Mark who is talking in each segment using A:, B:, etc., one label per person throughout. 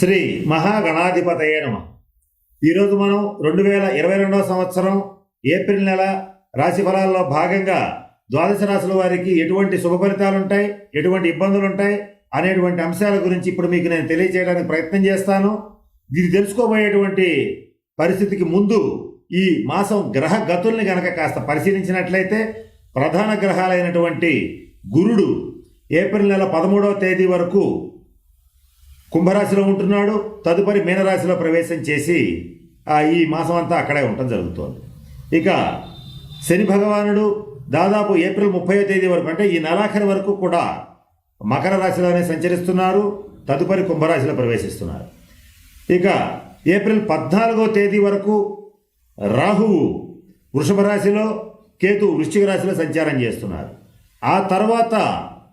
A: శ్రీ మహాగణాధిపతయే నమ. ఈరోజు మనం రెండు వేల ఇరవై రెండవ సంవత్సరం ఏప్రిల్ నెల రాశి ఫలాల్లో భాగంగా ద్వాదశ రాశుల వారికి ఎటువంటి శుభ ఫలితాలు ఉంటాయి ఎటువంటి ఇబ్బందులు ఉంటాయి అనేటువంటి అంశాల గురించి ఇప్పుడు మీకు నేను తెలియజేయడానికి ప్రయత్నం చేస్తాను. ఇది తెలుసుకోబోయేటువంటి పరిస్థితికి ముందు ఈ మాసం గ్రహ గతుల్ని గనక కాస్త పరిశీలించినట్లయితే ప్రధాన గ్రహాలైనటువంటి గురుడు ఏప్రిల్ నెల పదమూడవ తేదీ వరకు కుంభరాశిలో ఉంటున్నాడు తదుపరి మీనరాశిలో ప్రవేశం చేసి ఆ, ఈ మాసం అంతా అక్కడే ఉండటం జరుగుతోంది. ఇక శని భగవానుడు దాదాపు ఏప్రిల్ ముప్పై తేదీ వరకు అంటే ఈ నెలాఖరి వరకు కూడా మకర రాశిలోనే సంచరిస్తున్నారు తదుపరి కుంభరాశిలో ప్రవేశిస్తున్నారు. ఇక ఏప్రిల్ పద్నాలుగో తేదీ వరకు రాహువు వృషభ రాశిలో కేతు వృశ్చిక రాశిలో సంచారం చేస్తున్నారు. ఆ తర్వాత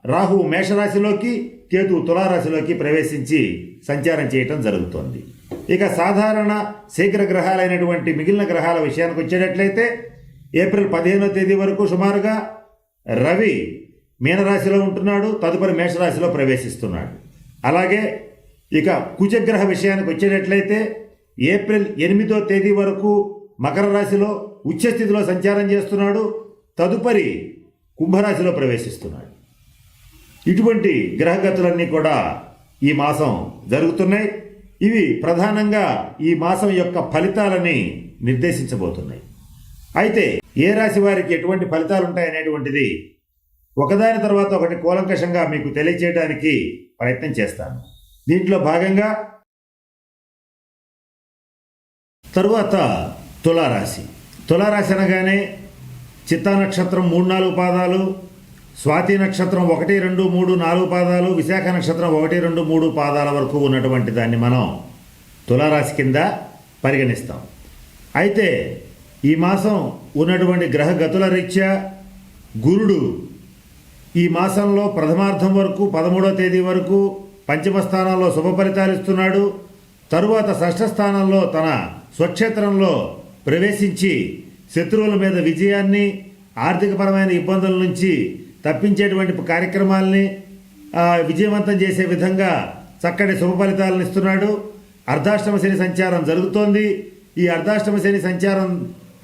A: రాహువు మేషరాశిలోకి కేతు తులారాశిలోకి ప్రవేశించి సంచారం చేయటం జరుగుతోంది. ఇక సాధారణ శీఘ్ర గ్రహాలైనటువంటి మిగిలిన గ్రహాల విషయానికి వచ్చేటట్లయితే ఏప్రిల్ పదిహేనో తేదీ వరకు సుమారుగా రవి మీనరాశిలో ఉంటున్నాడు తదుపరి మేషరాశిలో ప్రవేశిస్తున్నాడు. అలాగే ఇక కుజగ్రహ విషయానికి వచ్చేటట్లయితే ఏప్రిల్ ఎనిమిదో తేదీ వరకు మకర రాశిలో ఉచ్చస్థితిలో సంచారం చేస్తున్నాడు తదుపరి కుంభరాశిలో ప్రవేశిస్తున్నాడు. ఇటువంటి గ్రహగతులన్నీ కూడా ఈ మాసం జరుగుతున్నాయి. ఇవి ప్రధానంగా ఈ మాసం యొక్క ఫలితాలని నిర్దేశించబోతున్నాయి. అయితే ఏ రాశి వారికి ఎటువంటి ఫలితాలు ఉంటాయనేటువంటిది ఒకదాని తర్వాత ఒకటి కూలంకషంగా మీకు తెలియచేయడానికి ప్రయత్నం చేస్తాను. దీంట్లో భాగంగా తరువాత తులారాశి. తులారాశి అనగానే చిత్తా నక్షత్రం మూడు నాలుగు పాదాలు స్వాతి నక్షత్రం ఒకటి రెండు మూడు నాలుగు పాదాలు విశాఖ నక్షత్రం ఒకటి రెండు మూడు పాదాల వరకు ఉన్నటువంటి దాన్ని మనం తులారాశి కింద పరిగణిస్తాం. అయితే ఈ మాసం ఉన్నటువంటి గ్రహ గతుల రీత్యా గురుడు ఈ మాసంలో ప్రథమార్థం వరకు పదమూడవ తేదీ వరకు పంచమ స్థానంలో శుభ ఫలితాలు ఇస్తున్నాడు. తరువాత షష్ఠ స్థానంలో తన స్వక్షేత్రంలో ప్రవేశించి శత్రువుల మీద విజయాన్ని ఆర్థికపరమైన ఇబ్బందుల నుంచి తప్పించేటువంటి కార్యక్రమాల్ని విజయవంతం చేసే విధంగా చక్కటి శుభ ఫలితాలను ఇస్తున్నాడు. అర్ధాష్టమ శని సంచారం జరుగుతోంది. ఈ అర్ధాష్టమ శని సంచారం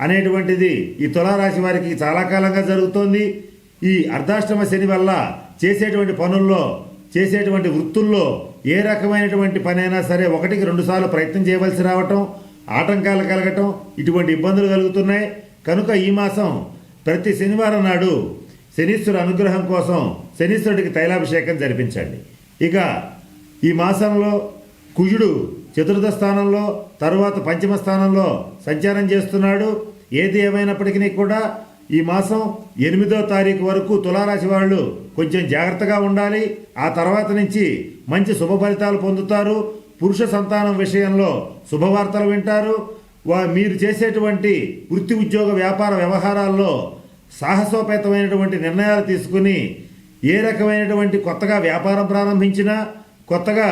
A: అనేటువంటిది ఈ తులారాశి వారికి చాలా కాలంగా జరుగుతోంది. ఈ అర్ధాష్టమ శని వల్ల చేసేటువంటి పనుల్లో చేసేటువంటి వృత్తుల్లో ఏ రకమైనటువంటి పనైనా సరే ఒకటికి రెండుసార్లు ప్రయత్నం చేయవలసి రావటం ఆటంకాలు కలగటం ఇటువంటి ఇబ్బందులు కలుగుతున్నాయి. కనుక ఈ మాసం ప్రతి శనివారం నాడు శనీశ్వరు అనుగ్రహం కోసం శనీశ్వరుడికి తైలాభిషేకం జరిపించండి. ఇక ఈ మాసంలో కుజుడు చతుర్థ స్థానంలో తరువాత పంచమ స్థానంలో సంచారం చేస్తున్నాడు. ఏది ఏమైనప్పటికీ కూడా ఈ మాసం ఎనిమిదో తారీఖు వరకు తులారాశి వాళ్ళు కొంచెం జాగ్రత్తగా ఉండాలి. ఆ తర్వాత నుంచి మంచి శుభ ఫలితాలు పొందుతారు. పురుష సంతానం విషయంలో శుభవార్తలు వింటారు. వా మీరు చేసేటువంటి వృత్తి ఉద్యోగ వ్యాపార వ్యవహారాల్లో సాహసోపేతమైనటువంటి నిర్ణయాలు తీసుకుని ఏ రకమైనటువంటి కొత్తగా వ్యాపారం ప్రారంభించినా కొత్తగా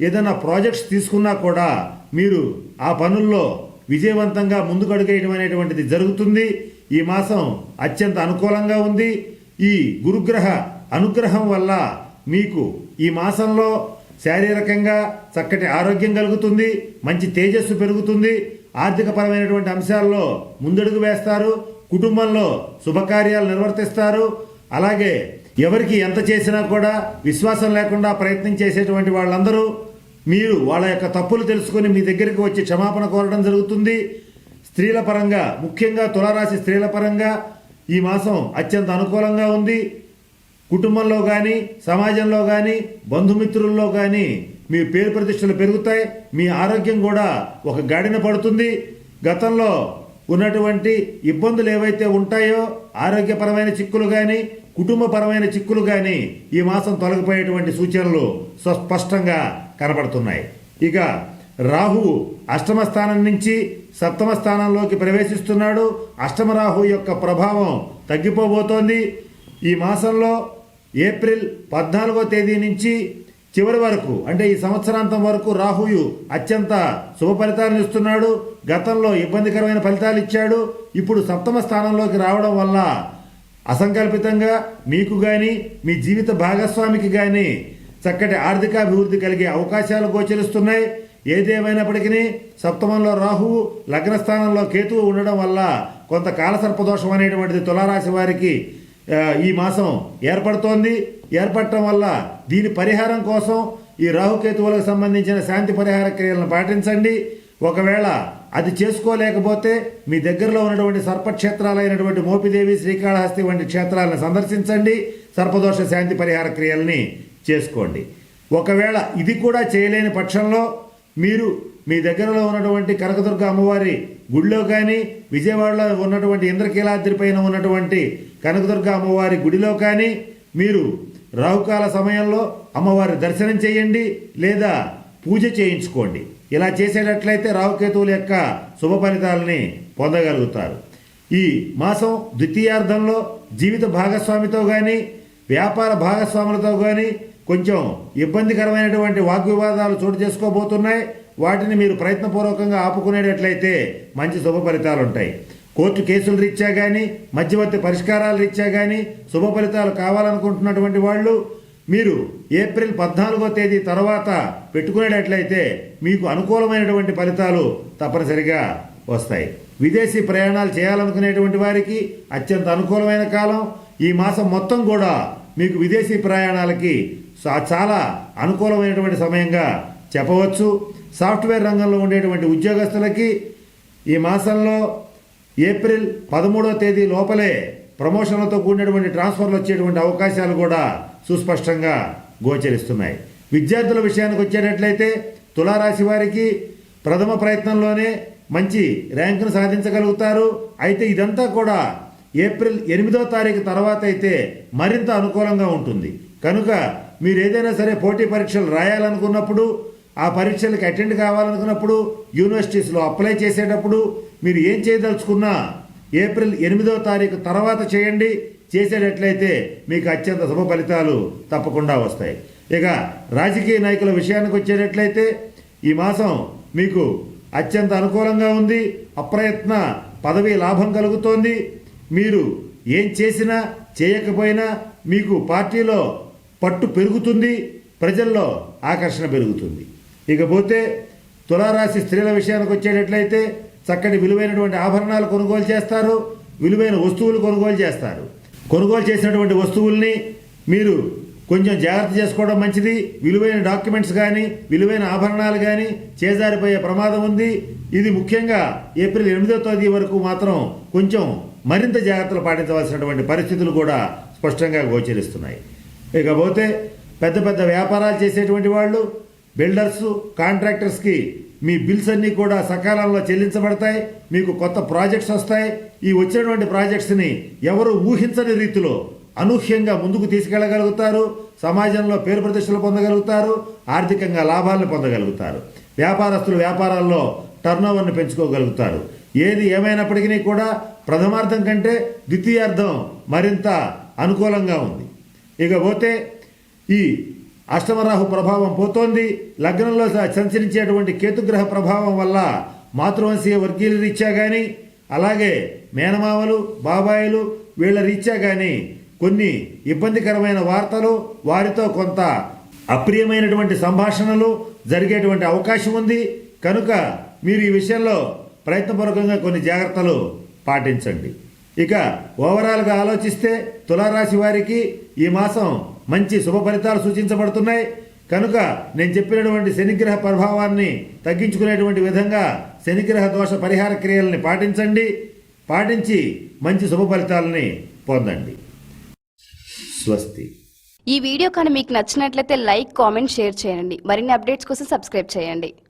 A: ఏదైనా ప్రాజెక్ట్స్ తీసుకున్నా కూడా మీరు ఆ పనుల్లో విజయవంతంగా ముందుకడుగేయడం అనేటువంటిది జరుగుతుంది. ఈ మాసం అత్యంత అనుకూలంగా ఉంది. ఈ గురుగ్రహ అనుగ్రహం వల్ల మీకు ఈ మాసంలో శారీరకంగా చక్కటి ఆరోగ్యం కలుగుతుంది. మంచి తేజస్సు పెరుగుతుంది. ఆర్థికపరమైనటువంటి అంశాల్లో ముందడుగు వేస్తారు. కుటుంబంలో శుభకార్యాలు నిర్వర్తిస్తారు. అలాగే ఎవరికి ఎంత చేసినా కూడా విశ్వాసం లేకుండా ప్రయత్నం చేసేటువంటి వాళ్ళందరూ మీరు వాళ్ళ యొక్క తప్పులు తెలుసుకొని మీ దగ్గరికి వచ్చి క్షమాపణ కోరడం జరుగుతుంది. స్త్రీల పరంగా ముఖ్యంగా తులారాశి స్త్రీల పరంగా ఈ మాసం అత్యంత అనుకూలంగా ఉంది. కుటుంబంలో కానీ సమాజంలో కానీ బంధుమిత్రుల్లో కానీ మీ పేరు ప్రతిష్టలు పెరుగుతాయి. మీ ఆరోగ్యం కూడా ఒక గాడిన పడుతుంది. గతంలో ఉన్నటువంటి ఇబ్బందులు ఏవైతే ఉంటాయో ఆరోగ్యపరమైన చిక్కులు కానీ కుటుంబపరమైన చిక్కులు కానీ ఈ మాసం తొలగిపోయేటువంటి సూచనలు స్పష్టంగా కనబడుతున్నాయి. ఇక రాహువు అష్టమ స్థానం నుంచి సప్తమ స్థానంలోకి ప్రవేశిస్తున్నాడు. అష్టమ రాహు యొక్క ప్రభావం తగ్గిపోబోతోంది. ఈ మాసంలో ఏప్రిల్ పద్నాలుగో తేదీ నుంచి చివరి వరకు అంటే ఈ సంవత్సరాంతం వరకు రాహుయు అత్యంత శుభ ఫలితాలను ఇస్తున్నాడు గతంలో ఇబ్బందికరమైన ఫలితాలు ఇచ్చాడు ఇప్పుడు సప్తమ స్థానంలోకి రావడం వల్ల అసంకల్పితంగా మీకు కానీ మీ జీవిత భాగస్వామికి కానీ చక్కటి ఆర్థికాభివృద్ధి కలిగే అవకాశాలు గోచరిస్తున్నాయి. ఏదేమైనప్పటికీ సప్తమంలో రాహువు లగ్నస్థానంలో కేతువు ఉండడం వల్ల కొంత కాలసర్పదోషం అనేటువంటిది తులారాశి వారికి ఈ మాసం ఏర్పడుతోంది. ఏర్పడటం వల్ల దీని పరిహారం కోసం ఈ రాహుకేతువులకు సంబంధించిన శాంతి పరిహార క్రియలను పాటించండి. ఒకవేళ అది చేసుకోలేకపోతే మీ దగ్గరలో ఉన్నటువంటి సర్పక్షేత్రాలైనటువంటి మోపిదేవి శ్రీకాళహస్తి వంటి క్షేత్రాలను సందర్శించండి. సర్పదోష శాంతి పరిహార క్రియల్ని చేసుకోండి. ఒకవేళ ఇది కూడా చేయలేని పక్షంలో మీరు మీ దగ్గరలో ఉన్నటువంటి కనకదుర్గ అమ్మవారి గుడిలో కానీ విజయవాడలో ఉన్నటువంటి ఇంద్రకీలాద్రి పైన ఉన్నటువంటి కనకదుర్గ అమ్మవారి గుడిలో కానీ మీరు రాహుకాల సమయంలో అమ్మవారి దర్శనం చేయండి లేదా పూజ చేయించుకోండి. ఇలా చేసేటట్లయితే రావుకేతువుల యొక్క శుభ ఫలితాలని పొందగలుగుతారు. ఈ మాసం ద్వితీయార్థంలో జీవిత భాగస్వామితో కానీ వ్యాపార భాగస్వాములతో కానీ కొంచెం ఇబ్బందికరమైనటువంటి వాగ్వివాదాలు చోటు చేసుకోబోతున్నాయి. వాటిని మీరు ప్రయత్నపూర్వకంగా ఆపుకునేటట్లయితే మంచి శుభ ఫలితాలు ఉంటాయి కోర్టు కేసుల రీత్యా కానీ మధ్యవర్తి పరిష్కారాల రీత్యా కానీ శుభ ఫలితాలు కావాలనుకుంటున్నటువంటి వాళ్ళు మీరు ఏప్రిల్ పద్నాలుగో తేదీ తర్వాత పెట్టుకునేటట్లయితే మీకు అనుకూలమైనటువంటి ఫలితాలు తప్పనిసరిగా వస్తాయి. విదేశీ ప్రయాణాలు చేయాలనుకునేటువంటి వారికి అత్యంత అనుకూలమైన కాలం. ఈ మాసం మొత్తం కూడా మీకు విదేశీ ప్రయాణాలకి చాలా అనుకూలమైనటువంటి సమయంగా చెప్పవచ్చు. సాఫ్ట్వేర్ రంగంలో ఉండేటువంటి ఉద్యోగస్తులకి ఈ మాసంలో ఏప్రిల్ పదమూడవ తేదీ లోపలే ప్రమోషన్లతో కూడినటువంటి ట్రాన్స్ఫర్లు వచ్చేటువంటి అవకాశాలు కూడా సుస్పష్టంగా గోచరిస్తున్నాయి. విద్యార్థుల విషయానికి వచ్చేటట్లయితే తులారాశి వారికి ప్రథమ ప్రయత్నంలోనే మంచి ర్యాంకును సాధించగలుగుతారు. అయితే ఇదంతా కూడా ఏప్రిల్ ఎనిమిదో తారీఖు తర్వాత అయితే మరింత అనుకూలంగా ఉంటుంది. కనుక మీరు ఏదైనా సరే పోటీ పరీక్షలు రాయాలనుకున్నప్పుడు ఆ పరీక్షలకు అటెండ్ కావాలనుకున్నప్పుడు యూనివర్సిటీస్లో అప్లై చేసేటప్పుడు మీరు ఏం చేయదలుచుకున్నా ఏప్రిల్ ఎనిమిదో తారీఖు తర్వాత చేయండి. చేసేటట్లయితే మీకు అత్యంత శుభ ఫలితాలు తప్పకుండా వస్తాయి. ఇక రాజకీయ నాయకుల విషయానికి వచ్చేటట్లయితే ఈ మాసం మీకు అత్యంత అనుకూలంగా ఉంది. అప్రయత్న పదవి లాభం కలుగుతోంది. మీరు ఏం చేసినా చేయకపోయినా మీకు పార్టీలో పట్టు పెరుగుతుంది. ప్రజల్లో ఆకర్షణ పెరుగుతుంది. ఇకపోతే తులారాశి స్త్రీల విషయానికి వచ్చేటట్లయితే చక్కటి విలువైనటువంటి ఆభరణాలు కొనుగోలు చేస్తారు విలువైన వస్తువులు కొనుగోలు చేస్తారు. కొనుగోలు చేసినటువంటి వస్తువుల్ని మీరు కొంచెం జాగ్రత్త చేసుకోవడం మంచిది. విలువైన డాక్యుమెంట్స్ కానీ విలువైన ఆభరణాలు కానీ చేజారిపోయే ప్రమాదం ఉంది. ఇది ముఖ్యంగా ఏప్రిల్ ఎనిమిదో తేదీ వరకు మాత్రం కొంచెం మరింత జాగ్రత్తలు పాటించవలసినటువంటి పరిస్థితులు కూడా స్పష్టంగా గోచరిస్తున్నాయి. ఇకపోతే పెద్ద పెద్ద వ్యాపారాలు చేసేటువంటి వాళ్ళు బిల్డర్స్ కాంట్రాక్టర్స్కి మీ బిల్స్ అన్నీ కూడా సకాలంలో చెల్లించబడతాయి. మీకు కొత్త ప్రాజెక్ట్స్ వస్తాయి. ఈ వచ్చినటువంటి ప్రాజెక్ట్స్ని ఎవరు ఊహించని రీతిలో అనూహ్యంగా ముందుకు తీసుకెళ్ళగలుగుతారు సమాజంలో పేరు ప్రతిష్టలు పొందగలుగుతారు. ఆర్థికంగా లాభాలను పొందగలుగుతారు. వ్యాపారస్తులు వ్యాపారాల్లో టర్నోవర్ని పెంచుకోగలుగుతారు. ఏది ఏమైనప్పటికీ కూడా ప్రథమార్థం కంటే ద్వితీయార్థం మరింత అనుకూలంగా ఉంది. ఇకపోతే ఈ అష్టమరాహు ప్రభావం పోతోంది. లగ్నంలో సంచరించేటువంటి కేతుగ్రహ ప్రభావం వల్ల మాతృవంశీయ వర్గీయుల రీత్యా కానీ అలాగే మేనమామలు బాబాయిలు వీళ్ళ రీత్యా కానీ కొన్ని ఇబ్బందికరమైన వార్తలు వారితో కొంత అప్రియమైనటువంటి సంభాషణలు జరిగేటువంటి అవకాశం ఉంది. కనుక మీరు ఈ విషయంలో ప్రయత్నపూర్వకంగా కొన్ని జాగ్రత్తలు పాటించండి. ఇక ఓవరాల్గా ఆలోచిస్తే తులారాశి వారికి ఈ మాసం మంచి శుభ ఫలితాలు సూచించబడుతున్నాయి. కనుక నేను చెప్పినటువంటి శనిగ్రహ ప్రభావాన్ని తగ్గించుకునేటువంటి విధంగా శనిగ్రహ దోష పరిహార క్రియల్ని పాటించండి. పాటించి మంచి శుభ ఫలితాలని పొందండి. స్వస్తి.
B: ఈ వీడియో కానీ మీకు నచ్చినట్లయితే లైక్ కామెంట్ షేర్ చేయండి. మరిన్ని అప్డేట్స్ కోసం సబ్స్క్రైబ్ చేయండి.